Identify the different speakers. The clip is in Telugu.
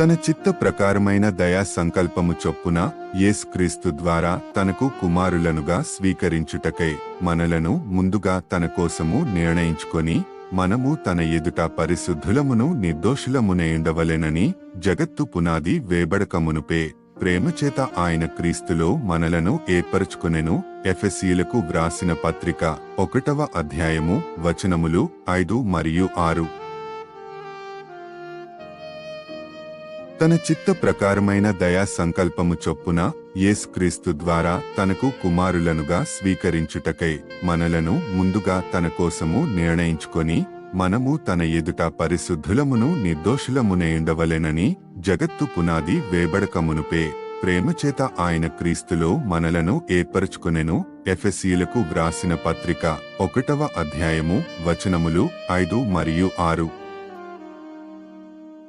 Speaker 1: తన చిత్త ప్రకారమైన దయా సంకల్పము చొప్పున యేసుక్రీస్తు ద్వారా తనకు కుమారులనుగా స్వీకరించుటకై మనలను ముందుగా తన కోసము నిర్ణయించుకొని మనము తన ఎదుట పరిశుద్ధులమును నిర్దోషులమునేయుండవలెనని జగత్తు పునాది వేబడకమునుపే ప్రేమచేత ఆయన క్రీస్తులో మనలను ఏర్పరచుకునెను. ఎఫెసీలకు వ్రాసిన పత్రిక ఒకటవ అధ్యాయము వచనములు ఐదు మరియు ఆరు. తన చిత్త ప్రకారమైన దయా సంకల్పము చొప్పున యేసుక్రీస్తు ద్వారా తనకు కుమారులనుగా స్వీకరించుటకై మనలను ముందుగా తన కోసము నిర్ణయించుకొని మనము తన ఎదుట పరిశుద్ధులమును నిర్దోషులమునేయుండవలెనని జగత్తు పునాది వేబడకమునుపే ప్రేమచేత ఆయన క్రీస్తులో మనలను ఏర్పరచుకొనెను. ఎఫెసీలకు వ్రాసిన పత్రిక ఒకటవ అధ్యాయము వచనములు ఐదు మరియు ఆరు.